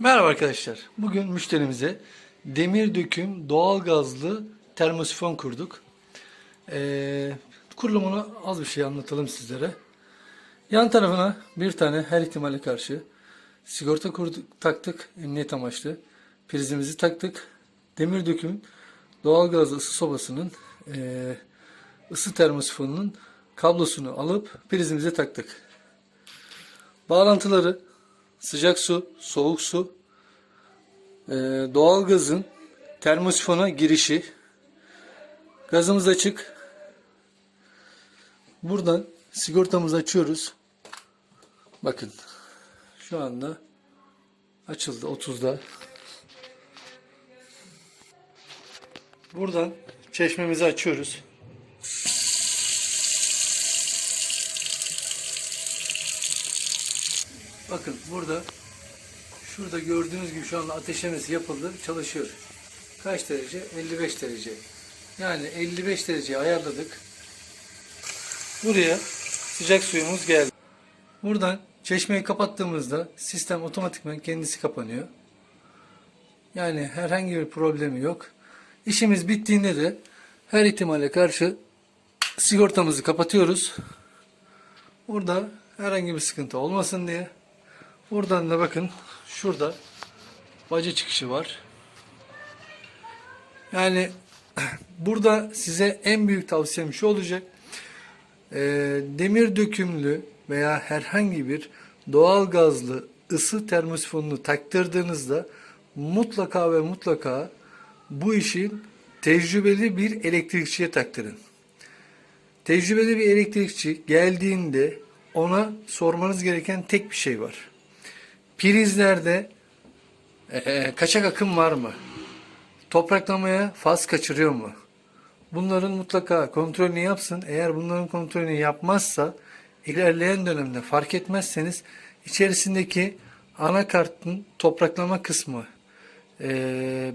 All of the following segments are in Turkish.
Merhaba arkadaşlar. Bugün müşterimize demir döküm doğal gazlı termosifon kurduk. Ee, kurulumunu az bir şey anlatalım sizlere. Yan tarafına bir tane her ihtimale karşı sigorta kurduk, taktık emniyet amaçlı. Prizimizi taktık. Demir döküm doğal gazlı ısı sobasının ee, ısı termosifonunun kablosunu alıp prizimize taktık. Bağlantıları sıcak su, soğuk su, e, doğalgazın termosifona girişi, gazımız açık. Buradan sigortamızı açıyoruz. Bakın şu anda açıldı 30'da. Buradan çeşmemizi açıyoruz. Bakın burada şurada gördüğünüz gibi şu anda ateşlemesi yapıldı, çalışıyor. Kaç derece? 55 derece. Yani 55 dereceye ayarladık. Buraya sıcak suyumuz geldi. Buradan çeşmeyi kapattığımızda sistem otomatikman kendisi kapanıyor. Yani herhangi bir problemi yok. İşimiz bittiğinde de her ihtimale karşı sigortamızı kapatıyoruz. Burada herhangi bir sıkıntı olmasın diye. Buradan da bakın şurada baca çıkışı var. Yani burada size en büyük tavsiyem şu olacak. Ee, demir dökümlü veya herhangi bir doğal gazlı ısı termosifonunu taktırdığınızda mutlaka ve mutlaka bu işin tecrübeli bir elektrikçiye taktırın. Tecrübeli bir elektrikçi geldiğinde ona sormanız gereken tek bir şey var. Prizlerde eee, kaçak akım var mı? Topraklamaya faz kaçırıyor mu? Bunların mutlaka kontrolünü yapsın. Eğer bunların kontrolünü yapmazsa ilerleyen dönemde fark etmezseniz içerisindeki anakartın topraklama kısmı eee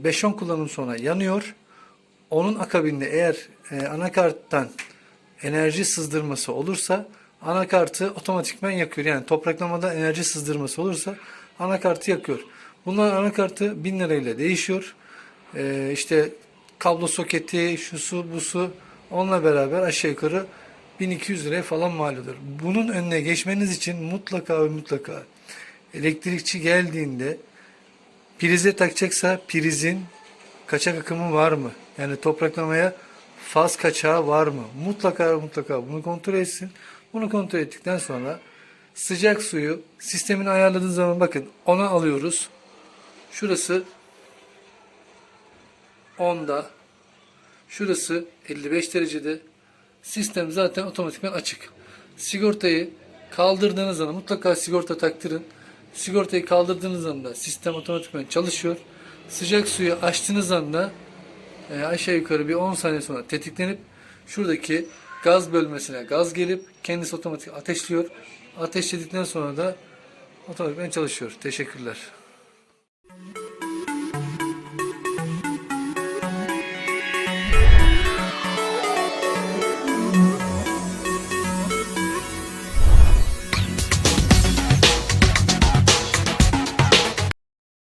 5-10 kullanım sonra yanıyor. Onun akabinde eğer e, anakarttan enerji sızdırması olursa anakartı otomatikman yakıyor. Yani topraklamada enerji sızdırması olursa anakartı yakıyor. Bunlar anakartı 1000 lirayla değişiyor. E, işte kablo soketi, şu su, bu su onunla beraber aşağı yukarı 1200 liraya falan mal olur. Bunun önüne geçmeniz için mutlaka ve mutlaka elektrikçi geldiğinde prize takacaksa prizin kaçak akımı var mı? Yani topraklamaya faz kaçağı var mı? Mutlaka mutlaka bunu kontrol etsin. Bunu kontrol ettikten sonra sıcak suyu sistemin ayarladığı zaman bakın ona alıyoruz. Şurası 10'da. Şurası 55 derecede. Sistem zaten otomatikman açık. Sigortayı kaldırdığınız zaman mutlaka sigorta taktırın. Sigortayı kaldırdığınız anda sistem otomatikman çalışıyor. Sıcak suyu açtığınız anda e, aşağı yukarı bir 10 saniye sonra tetiklenip şuradaki gaz bölmesine gaz gelip kendisi otomatik ateşliyor. Ateşledikten sonra da otomatikman çalışıyor. Teşekkürler.